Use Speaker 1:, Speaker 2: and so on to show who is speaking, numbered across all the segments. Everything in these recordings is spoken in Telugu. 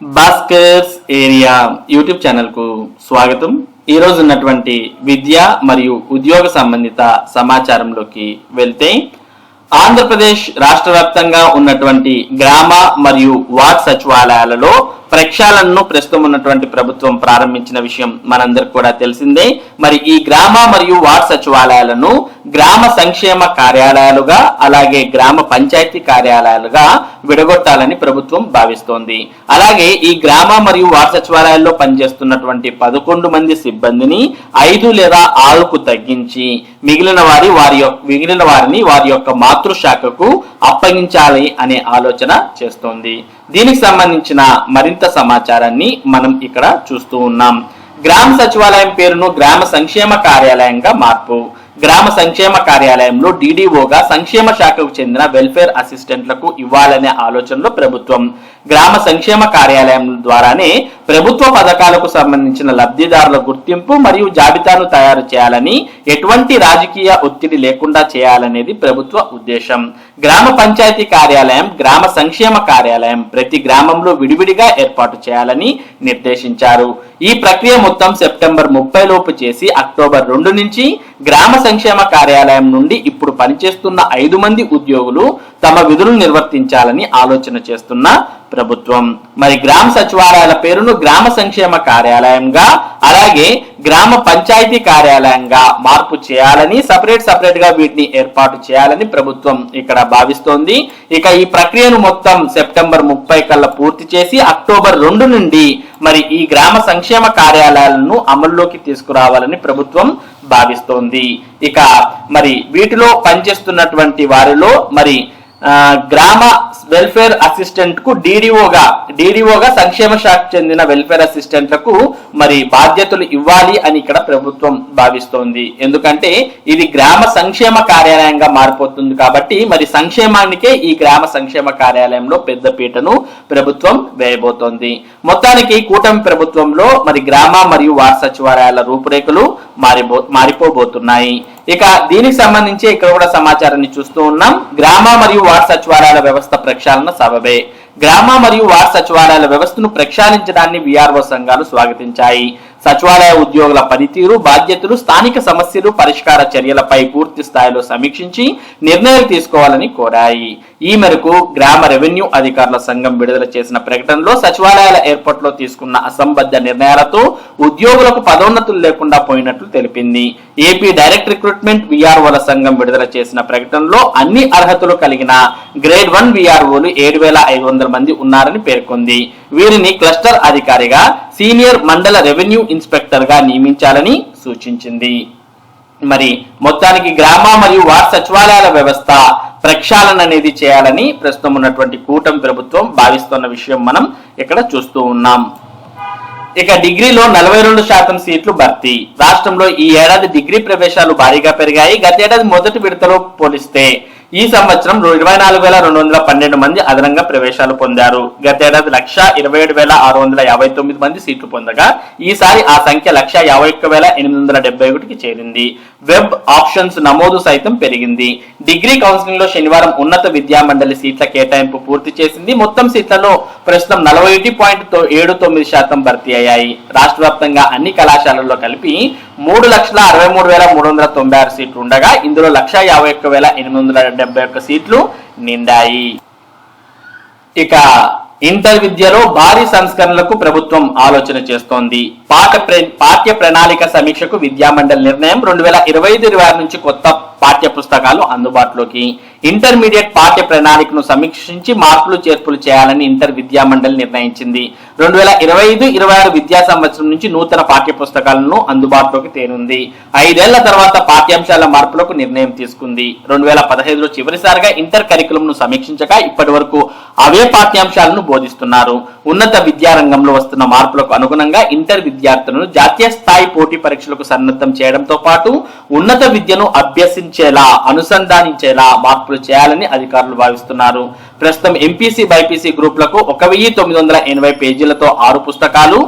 Speaker 1: భాస్కర్స్ ఏరియా యూట్యూబ్ ఛానల్కు స్వాగతం. ఈ రోజు ఉన్నటువంటి విద్య మరియు ఉద్యోగ సంబంధిత సమాచారంలోకి వెళ్తే ఆంధ్రప్రదేశ్ రాష్ట్ర వ్యాప్తంగా ఉన్నటువంటి గ్రామ మరియు వార్డ్ సచివాలయాలలో ప్రక్షాళనను ప్రస్తుతం ఉన్నటువంటి ప్రభుత్వం ప్రారంభించిన విషయం మనందరికి కూడా తెలిసిందే. మరి ఈ గ్రామ మరియు వార్డ్ సచివాలయాలను గ్రామ సంక్షేమ కార్యాలయాలుగా అలాగే గ్రామ పంచాయతీ కార్యాలయాలుగా విడగొట్టాలని ప్రభుత్వం భావిస్తోంది. అలాగే ఈ గ్రామ మరియు వార్డ్ సచివాలయాల్లో పనిచేస్తున్నటువంటి పదకొండు మంది సిబ్బందిని ఐదు లేదా ఆరుకు తగ్గించి మిగిలిన వారి వారి యొక్క మిగిలిన వారిని వారి యొక్క మాతృశాఖకు అప్పగించాలి అనే ఆలోచన చేస్తోంది. దీనికి సంబంధించిన మరింత సమాచారాన్ని మనం ఇక్కడ చూస్తూ ఉన్నాం. గ్రామ సచివాలయం పేరును గ్రామ సంక్షేమ కార్యాలయంగా మార్పు. గ్రామ సంక్షేమ కార్యాలయంలో డీడీఓగా సంక్షేమ శాఖకు చెందిన వెల్ఫేర్ అసిస్టెంట్లకు ఇవ్వాలనే ఆలోచనలో ప్రభుత్వం. గ్రామ సంక్షేమ కార్యాలయం ద్వారానే ప్రభుత్వ పథకాలకు సంబంధించిన లబ్ధిదారుల గుర్తింపు మరియు జాబితాను తయారు చేయాలని ఎటువంటి రాజకీయ ఒత్తిడి లేకుండా చేయాలనేది ప్రభుత్వ ఉద్దేశం. గ్రామ పంచాయతీ కార్యాలయం గ్రామ సంక్షేమ కార్యాలయం ప్రతి గ్రామంలో విడివిడిగా ఏర్పాటు చేయాలని నిర్దేశించారు. ఈ ప్రక్రియ మొత్తం సెప్టెంబర్ ముప్పై లోపు చేసి అక్టోబర్ రెండు నుంచి గ్రామ సంక్షేమ కార్యాలయం నుండి ఇప్పుడు పనిచేస్తున్న ఐదు మంది ఉద్యోగులు తమ విధులు నిర్వర్తించాలని ఆలోచన చేస్తున్న ప్రభుత్వం. మరి గ్రామ సచివాలయాల పేరును గ్రామ సంక్షేమ కార్యాలయంగా అలాగే గ్రామ పంచాయతీ కార్యాలయంగా మార్పు చేయాలని సపరేట్ సపరేట్గా వీటిని ఏర్పాటు చేయాలని ప్రభుత్వం ఇక్కడ భావిస్తోంది. ఇక ఈ ప్రక్రియను మొత్తం సెప్టెంబర్ ముప్పై కల్లా పూర్తి చేసి అక్టోబర్ రెండు నుండి మరి ఈ గ్రామ సంక్షేమ కార్యాలయాలను అమల్లోకి తీసుకురావాలని ప్రభుత్వం భావిస్తోంది. ఇక మరి వీటిలో పనిచేస్తున్నటువంటి వారిలో మరి గ్రామ వెల్ఫేర్ అసిస్టెంట్కు డీడీఓగా డీడీఓగా సంక్షేమ శాఖకు చెందిన వెల్ఫేర్ అసిస్టెంట్లకు మరి బాధ్యతలు ఇవ్వాలి అని ఇక్కడ ప్రభుత్వం భావిస్తోంది. ఎందుకంటే ఇది గ్రామ సంక్షేమ కార్యాలయంగా మారిపోతుంది కాబట్టి మరి సంక్షేమానికే ఈ గ్రామ సంక్షేమ కార్యాలయంలో పెద్ద పీటను ప్రభుత్వం వేయబోతోంది. మొత్తానికి కూటమి ప్రభుత్వంలో మరి గ్రామ మరియు వార్డు సచివాలయాల రూపురేఖలు మారిపో మారిపోబోతున్నాయి. ఇక దీనికి సంబంధించి ఇక్కడ కూడా సమాచారాన్ని చూస్తూ ఉన్నాం. గ్రామ మరియు వార్డు సచివాలయాల వ్యవస్థ ప్రక్షాళన సబబే. గ్రామ మరియు వార్డు సచివాలయాల వ్యవస్థను ప్రక్షాళించడాన్ని విఆర్ఓ సంఘాలు స్వాగతించాయి. సచివాలయ ఉద్యోగుల పనితీరు బాధ్యతలు స్థానిక సమస్యలు పరిష్కార చర్యలపై పూర్తి స్థాయిలో సమీక్షించి నిర్ణయాలు తీసుకోవాలని కోరాయి. ఈ మేరకు గ్రామ రెవెన్యూ అధికారుల సంఘం విడుదల చేసిన ప్రకటనలో సచివాలయాల ఏర్పాటులో తీసుకున్న అసంబద్ధ నిర్ణయాలతో ఉద్యోగులకు పదోన్నతులు లేకుండా పోయినట్లు తెలిపింది. ఏపీ డైరెక్ట్ రిక్రూట్మెంట్ విఆర్ఓల సంఘం విడుదల చేసిన ప్రకటనలో అన్ని అర్హతలు కలిగిన గ్రేడ్ వన్ విఆర్ఓలు ఏడు వేల ఐదు వందల మంది ఉన్నారని పేర్కొంది. వీరిని క్లస్టర్ అధికారిగా సీనియర్ మండల రెవెన్యూ ఇన్స్పెక్టర్గా నియమించాలని సూచించింది. మరి మొత్తానికి గ్రామ మరియు వార్డ్ సచివాలయాల వ్యవస్థ ప్రక్షాళన అనేది చేయాలని ప్రస్తుతం ఉన్నటువంటి కూటమి ప్రభుత్వం భావిస్తున్న విషయం మనం ఇక్కడ చూస్తూ ఉన్నాం. ఇక డిగ్రీలో నలభై రెండు శాతం సీట్లు భర్తీ. రాష్ట్రంలో ఈ ఏడాది డిగ్రీ ప్రవేశాలు భారీగా పెరిగాయి. గతేడాది మొదటి విడతలో పోలిస్తే ఈ సంవత్సరం ఇరవై నాలుగు వేల రెండు వందల పన్నెండు మంది అదనంగా ప్రవేశాలు పొందారు. గతేడాది లక్ష ఇరవై ఏడు వేల ఆరు వందల యాభై తొమ్మిది మంది సీట్లు పొందగా ఈసారి ఆ సంఖ్య లక్ష యాభై ఒక్క వేల ఎనిమిది వందల డెబ్బై ఒకటికి చేరింది. వెబ్ ఆప్షన్స్ నమోదు సైతం పెరిగింది. డిగ్రీ కౌన్సిలింగ్లో శనివారం ఉన్నత విద్యామండలి సీట్ల కేటాయింపు పూర్తి చేసింది. మొత్తం సీట్లలో ప్రస్తుతం నలభై ఒకటి పాయింట్ ఏడు తొమ్మిది శాతం భర్తీ అయ్యాయి. రాష్ట్ర వ్యాప్తంగా అన్ని కళాశాలల్లో కలిపి మూడు లక్షల అరవై మూడు వేల మూడు వందల తొంభై ఆరు సీట్లు ఉండగా ఇందులో లక్ష యాభై ఒక్క వేల ఎనిమిది వందల డెబ్బై ఒక్క సీట్లు నిండాయి. ఇక ఇంటర్ విద్యలో భారీ సంస్కరణలకు ప్రభుత్వం ఆలోచన చేస్తోంది. పాఠ ప్ర- పాఠ్య ప్రణాళిక సమీక్షకు విద్యామండలి నిర్ణయం రెండు వేల ఇరవై ఐదు ఇరవై ఆరు నుంచి కొత్త పాఠ్య పుస్తకాలు అందుబాటులోకి ఇంటర్మీడియట్ పాఠ్య ప్రణాళికను సమీక్షించి మార్పులు చేర్పులు చేయాలని ఇంటర్ విద్యామండలి నిర్ణయించింది. రెండు వేల ఇరవై ఐదు ఇరవై ఆరు విద్యా సంవత్సరం నుంచి నూతన పాఠ్య పుస్తకాలను అందుబాటులోకి తేనుంది. ఐదేళ్ళ తర్వాత పాఠ్యాంశాల మార్పులకు నిర్ణయం తీసుకుంది. రెండు వేల పదహైదులో చివరిసారిగా ఇంటర్ కరికులంను సమీక్షించగా ఇప్పటి వరకు అవే పాఠ్యాంశాలను బోధిస్తున్నారు. ఉన్నత విద్యారంగంలో వస్తున్న మార్పులకు అనుగుణంగా ఇంటర్ విద్యార్థులను జాతీయ స్థాయి పోటీ పరీక్షలకు సన్నద్ధం చేయడంతో పాటు ఉన్నత విద్యను అభ్యసించేలా అనుసంధానించేలా మార్పులు చేయాలని అధికారులు భావిస్తున్నారు. ప్రస్తుతం ఎంపీసీ బైపీసీ గ్రూపులకు ఒక వెయ్యి తొమ్మిది వందల ఎనభై పేజీలతో ఆరు పుస్తకాలు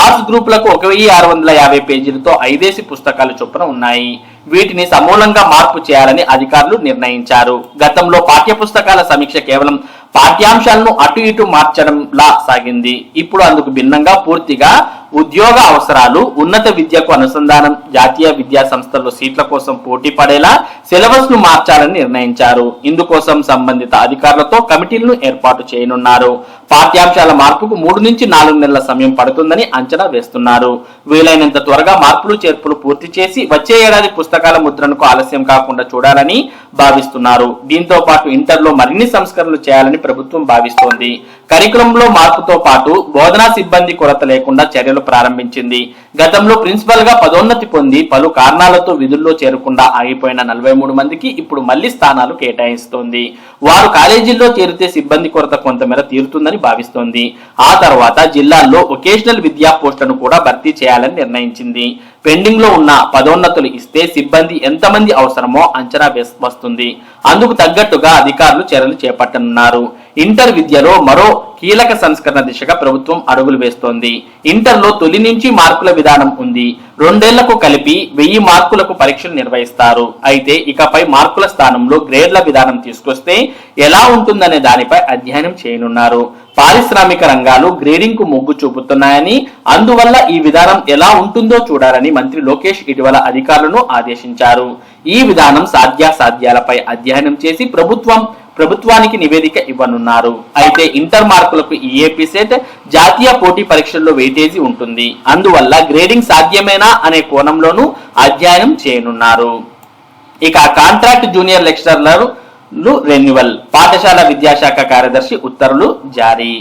Speaker 1: ఆర్ట్స్ గ్రూపులకు ఒక వెయ్యి ఆరు వందల యాభై పేజీలతో ఐదేసి పుస్తకాలు చొప్పున ఉన్నాయి. వీటిని సమూలంగా మార్పు చేయాలని అధికారులు నిర్ణయించారు. గతంలో పాఠ్య పుస్తకాల సమీక్ష కేవలం పాఠ్యాంశాలను అటు ఇటు మార్చడంలా సాగింది. ఇప్పుడు అందుకు భిన్నంగా పూర్తిగా ఉద్యోగ అవసరాలు ఉన్నత విద్యకు అనుసంధానం జాతీయ విద్యా సంస్థల్లో సీట్ల కోసం పోటీ పడేలా సిలబస్ను మార్చాలని నిర్ణయించారు. ఇందుకోసం సంబంధిత అధికారులతో కమిటీలను ఏర్పాటు చేయనున్నారు. పాఠ్యాంశాల మార్పుకు మూడు నుంచి నాలుగు నెలల సమయం పడుతుందని అంచనా వేస్తున్నారు. వీలైనంత త్వరగా మార్పులు చేర్పులు పూర్తి చేసి వచ్చే ఏడాది పుస్తకాల ముద్రణకు ఆలస్యం కాకుండా చూడాలని భావిస్తున్నారు. దీంతో పాటు ఇంటర్లో మరిన్ని సంస్కరణలు చేయాలని ప్రభుత్వం భావిస్తోంది. కరికులంలో మార్పుతో పాటు బోధనా సిబ్బంది కొరత లేకుండా చర్యలు ప్రారంభించింది. గతంలో ప్రిన్సిపల్గా పదోన్నతి పొంది పలు కారణాలతో విధుల్లో చేరకుండా ఆగిపోయిన నలభై మూడు మందికి ఇప్పుడు మళ్ళీ స్థానాలు కేటాయిస్తోంది. వారు కాలేజీల్లో చేరితే సిబ్బంది కొరత కొంతమేర తీరుతుందని భావిస్తోంది. ఆ తర్వాత జిల్లాల్లో ఒకేషనల్ విద్యా పోస్టులను కూడా భర్తీ చేయాలని నిర్ణయించింది. పెండింగ్లో ఉన్న పదోన్నతులు ఇస్తే సిబ్బంది ఎంతమంది అవసరమో అంచనా వస్తుంది. అందుకు తగ్గట్టుగా అధికారులు చర్యలు చేపట్టనున్నారు. ఇంటర్ విద్యలో మరో కీలక సంస్కరణ దిశగా ప్రభుత్వం అడుగులు వేస్తోంది. ఇంటర్లో తొలి నుంచి మార్కుల విధానం ఉంది. రెండేళ్ళకు కలిపి వెయ్యి మార్కులకు పరీక్షలు నిర్వహిస్తారు. అయితే ఇకపై మార్కుల స్థానంలో గ్రేడ్ల విధానం తీసుకొస్తే ఎలా ఉంటుందనే దానిపై అధ్యయనం చేయనున్నారు. పారిశ్రామిక రంగాలు గ్రేడింగ్కు మొగ్గు చూపుతున్నాయని అందువల్ల ఈ విధానం ఎలా ఉంటుందో చూడాలని మంత్రి లోకేష్ ఇటీవల అధికారులను ఆదేశించారు. ఈ విధానం సాధ్యాసాధ్యాలపై అధ్యయనం చేసి ప్రభుత్వం ప్రభుత్వానికి నివేదిక ఇవ్వనున్నారు. అయితే ఇంటర్ మార్కులకు ఈఏపీ సెట్ జాతీయ పోటీ పరీక్షల్లో వెయిటేజీ ఉంటుంది. అందువల్ల గ్రేడింగ్ సాధ్యమేనా అనే కోణంలోనూ అధ్యయనం చేయనున్నారు. ఇక కాంట్రాక్ట్ జూనియర్ లెక్చరర్లు రెన్యువల్ పాఠశాల విద్యాశాఖ కార్యదర్శి ఉత్తర్వులు జారీ.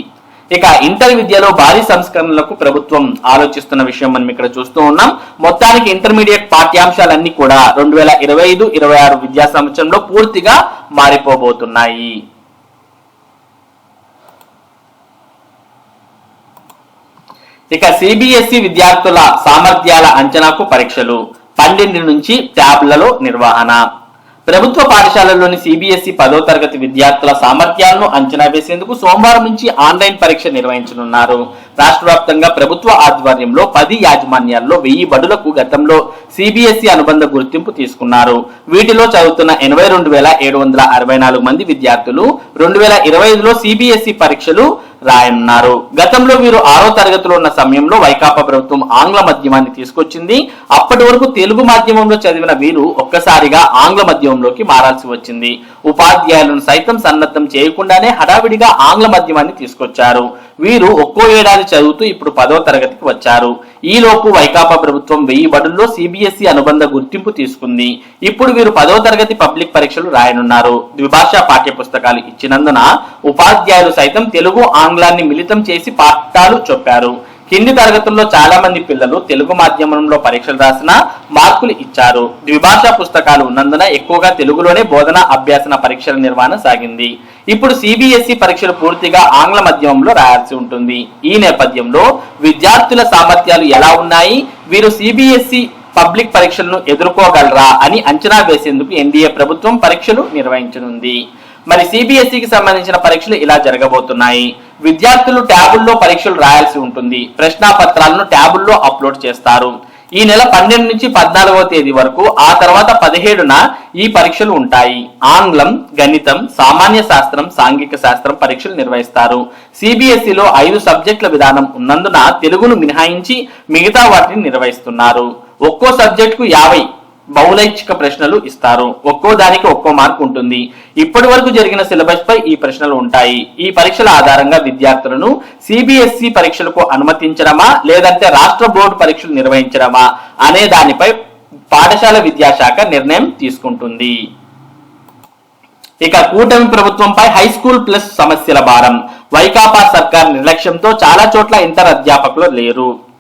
Speaker 1: ఇక ఇంటర్ విద్యలో భారీ సంస్కరణలకు ప్రభుత్వం ఆలోచిస్తున్న విషయం మనం ఇక్కడ చూస్తూ ఉన్నాం. మొత్తానికి ఇంటర్మీడియట్ పాఠ్యాంశాలన్నీ కూడా రెండు వేల ఇరవై ఐదు ఇరవై ఆరు విద్యా సంవత్సరంలో పూర్తిగా మారిపోబోతున్నాయి. ఇక సిబిఎస్ఈ విద్యార్థుల సామర్థ్యాల అంచనాకు పరీక్షలు పన్నెండు నుంచి ట్యాబ్లలో నిర్వహణ. ప్రభుత్వ పాఠశాలల్లోని సిబిఎస్ఈ పదో తరగతి విద్యార్థుల సామర్థ్యాలను అంచనా వేసేందుకు సోమవారం నుంచి ఆన్లైన్ పరీక్ష నిర్వహించనున్నారు. రాష్ట్ర వ్యాప్తంగా ప్రభుత్వ ఆధ్వర్యంలో పది యాజమాన్యాల్లో వెయ్యి బడులకు గతంలో సిబిఎస్ఈ అనుబంధ గుర్తింపు తీసుకున్నారు. వీటిలో చదువుతున్న ఎనభై రెండు వేల ఏడు వందల అరవై నాలుగు మంది విద్యార్థులు రెండు వేల ఇరవై ఐదులో సిబిఎస్ఈ పరీక్షలు రాయనున్నారు. గతంలో వీరు ఆరో తరగతిలో ఉన్న సమయంలో వైకాపా ప్రభుత్వం ఆంగ్ల మాధ్యమాన్ని తీసుకొచ్చింది. అప్పటి వరకు తెలుగు మాధ్యమంలో చదివిన వీరు ఒక్కసారిగా ఆంగ్ల మాధ్యమంలోకి మారాల్సి వచ్చింది. ఉపాధ్యాయులను సైతం సన్నద్ధం చేయకుండానే హడావిడిగా ఆంగ్ల మాధ్యమాన్ని తీసుకొచ్చారు. వీరు ఒక్కో ఏడాది చదువుతూ ఇప్పుడు పదో తరగతికి వచ్చారు. ఈలోపు వైకాపా ప్రభుత్వం వెయ్యి బడుల్లో సిబిఎస్ఈ అనుబంధ గుర్తింపు తీసుకుంది. ఇప్పుడు వీరు పదో తరగతి పబ్లిక్ పరీక్షలు రాయనున్నారు. ద్విభాషా పాఠ్య పుస్తకాలు ఇచ్చినందున ఉపాధ్యాయులు సైతం తెలుగు ఆంగ్లాన్ని మిళితం చేసి పాఠాలు చెప్పారు. కింది తరగతుల్లో చాలా మంది పిల్లలు తెలుగు మాధ్యమంలో పరీక్షలు రాసిన మార్కులు ఇచ్చారు. ద్విభాషా పుస్తకాలు ఉన్నందున ఎక్కువగా తెలుగులోనే బోధన అభ్యాసన పరీక్షల నిర్వహణ సాగింది. ఇప్పుడు సిబిఎస్ఈ పరీక్షలు పూర్తిగా ఆంగ్ల మాధ్యమంలో రాయాల్సి ఉంటుంది. ఈ నేపథ్యంలో విద్యార్థుల సామర్థ్యాలు ఎలా ఉన్నాయి? వీరు సిబిఎస్ఈ పబ్లిక్ పరీక్షలను ఎదుర్కోగలరా అని అంచనా వేసేందుకు ఎన్డీఏ ప్రభుత్వం పరీక్షలు నిర్వహించనుంది. మరి సిబిఎస్ఈకి సంబంధించిన పరీక్షలు ఇలా జరగబోతున్నాయి. విద్యార్థులు ట్యాబుల్లో పరీక్షలు రాయాల్సి ఉంటుంది. ప్రశ్నాపత్రాలను ట్యాబుల్లో అప్లోడ్ చేస్తారు. ఈ నెల పన్నెండు నుంచి పద్నాలుగవ తేదీ వరకు ఆ తర్వాత పదిహేడున ఈ పరీక్షలు ఉంటాయి. ఆంగ్లం గణితం సామాన్య శాస్త్రం సాంఘిక శాస్త్రం పరీక్షలు నిర్వహిస్తారు. సిబిఎస్ఈలో ఐదు సబ్జెక్టుల విధానం ఉన్నందున తెలుగును మినహాయించి మిగతా వాటిని నిర్వహిస్తున్నారు. ఒక్కో సబ్జెక్టుకు యాభై బౌలైచ్ఛిక ప్రశ్నలు ఇస్తారు. ఒక్కో దానికి ఒక్కో మార్క్ ఉంటుంది. ఇప్పటి వరకు జరిగిన సిలబస్ పై ఈ ప్రశ్నలు ఉంటాయి. ఈ పరీక్షల ఆధారంగా విద్యార్థులను సిబిఎస్ఈ పరీక్షలకు అనుమతించడమా? లేదంటే రాష్ట్ర బోర్డు పరీక్షలు నిర్వహించడమా? అనే దానిపై పాఠశాల విద్యాశాఖ నిర్ణయం తీసుకుంటుంది. ఇక కూటమి ప్రభుత్వంపై హై స్కూల్ ప్లస్ సమస్యల భారం. వైకాపా సర్కార్ నిర్లక్ష్యంతో చాలా చోట్ల ఇంటర్ అధ్యాపకులు లేరు.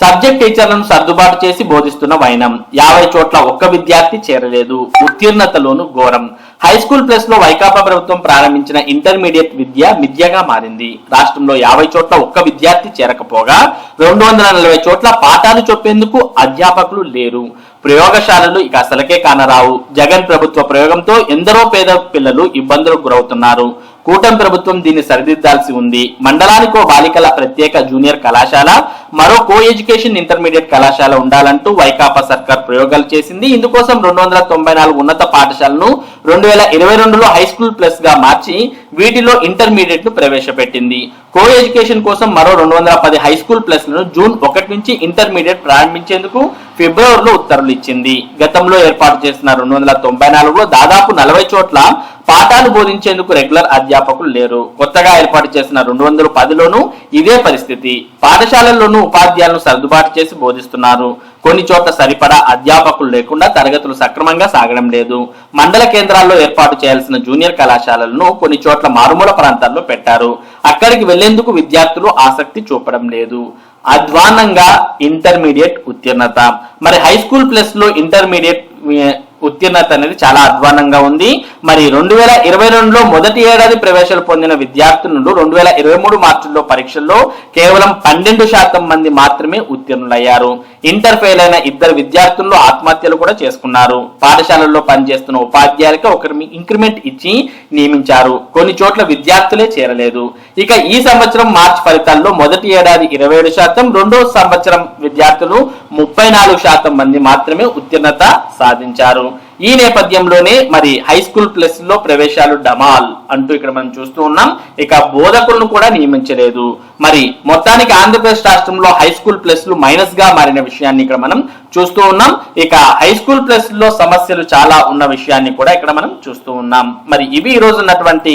Speaker 1: సబ్జెక్ట్ టీచర్లను సర్దుబాటు చేసి బోధిస్తున్న వైనం. యాభై చోట్ల ఒక్క విద్యార్థి చేరలేదు. ఉత్తీర్ణతలోను ఘోరం. హై స్కూల్ ప్లస్లో వైకాపా ప్రభుత్వం ప్రారంభించిన ఇంటర్మీడియట్ విద్య విద్యగా మారింది. రాష్ట్రంలో యాభై చోట్ల ఒక్క విద్యార్థి చేరకపోగా రెండు వందల నలభై చోట్ల పాఠాలు చెప్పేందుకు అధ్యాపకులు లేరు. ప్రయోగశాలలు ఇక అసలకే కానరావు. జగన్ ప్రభుత్వ ప్రయోగంతో ఎందరో పేద పిల్లలు ఇబ్బందులకు గురవుతున్నారు. కూటమి ప్రభుత్వం దీన్ని సరిదిద్దాల్సి ఉంది. మండలానికో బాలికల ప్రత్యేక జూనియర్ కళాశాల మరో కో ఎడ్యుకేషన్ ఇంటర్మీడియట్ కళాశాల ఉండాలంటూ వైకాపా సర్కార్ సర్కార్ ప్రయోగాలు చేసింది. ఇందుకోసం రెండు వందల తొంభై నాలుగు ఉన్నత పాఠశాలను రెండు వేల ఇరవై రెండులో హై స్కూల్ ప్లస్గా మార్చి వీటిలో ఇంటర్మీడియట్ను ప్రవేశపెట్టింది. కో ఎడ్యుకేషన్ కోసం మరో రెండు వందల పది హై స్కూల్ ప్లస్లను జూన్ ఒకటి నుంచి ఇంటర్మీడియట్ ప్రారంభించేందుకు ఫిబ్రవరిలో ఉత్తర్వులు ఇచ్చింది. గతంలో ఏర్పాటు చేసిన రెండు వందల తొంభై నాలుగులో దాదాపు నలభై చోట్ల పాఠాలు బోధించేందుకు రెగ్యులర్ అధ్యాపకులు లేరు. కొత్తగా ఏర్పాటు చేసిన రెండు వందల పదిలోనూ ఇదే పరిస్థితి. పాఠశాలల్లోనూ ఉపాధ్యాయులను సర్దుబాటు చేసి బోధిస్తున్నారు. కొన్ని చోట్ల సరిపడా అధ్యాపకులు లేకుండా తరగతులు సక్రమంగా సాగడం లేదు. మండల కేంద్రాల్లో ఏర్పాటు చేయాల్సిన జూనియర్ కళాశాలలను కొన్ని చోట్ల మారుమూల ప్రాంతాల్లో పెట్టారు. అక్కడికి వెళ్ళేందుకు విద్యార్థులు ఆసక్తి చూపడం లేదు. అధ్వానంగా ఇంటర్మీడియట్ ఉత్తీర్ణత. మరి హై స్కూల్ ప్లస్లో ఇంటర్మీడియట్ ఉత్తీర్ణత అనేది చాలా అధ్వానంగా ఉంది. మరి రెండు వేల ఇరవై రెండులో మొదటి ఏడాది ప్రవేశాలు పొందిన విద్యార్థులు రెండు వేల ఇరవై మూడు మార్చిలో పరీక్షల్లో కేవలం పన్నెండు శాతం మంది మాత్రమే ఉత్తీర్ణులయ్యారు. ఇంటర్ ఫెయిల్ అయిన ఇద్దరు విద్యార్థులు ఆత్మహత్యలు కూడా చేసుకున్నారు. పాఠశాలల్లో పనిచేస్తున్న ఉపాధ్యాయులకు ఒకరి ఇంక్రిమెంట్ ఇచ్చి నియమించారు. కొన్ని చోట్ల విద్యార్థులే చేరలేదు. ఇక ఈ సంవత్సరం మార్చి ఫలితాల్లో మొదటి ఏడాది ఇరవై ఏడు శాతం రెండో సంవత్సరం విద్యార్థులు ముప్పై నాలుగు శాతం మంది మాత్రమే ఉత్తీర్ణత సాధించారు. ఈ నేపథ్యంలోనే మరి హై స్కూల్ ప్లస్లో ప్రవేశాలు డమాల్ అంటూ ఇక్కడ మనం చూస్తూ ఉన్నాం. ఇక బోధకులను కూడా నియమించలేదు. మరి మొత్తానికి ఆంధ్రప్రదేశ్ రాష్ట్రంలో హై స్కూల్ ప్లస్లు మైనస్గా మారిన విషయాన్ని ఇక్కడ మనం చూస్తూ ఉన్నాం. ఇక హై స్కూల్ ప్లస్లో సమస్యలు చాలా ఉన్న విషయాన్ని కూడా ఇక్కడ మనం చూస్తూ ఉన్నాం. మరి ఇవి ఈ రోజు ఉన్నటువంటి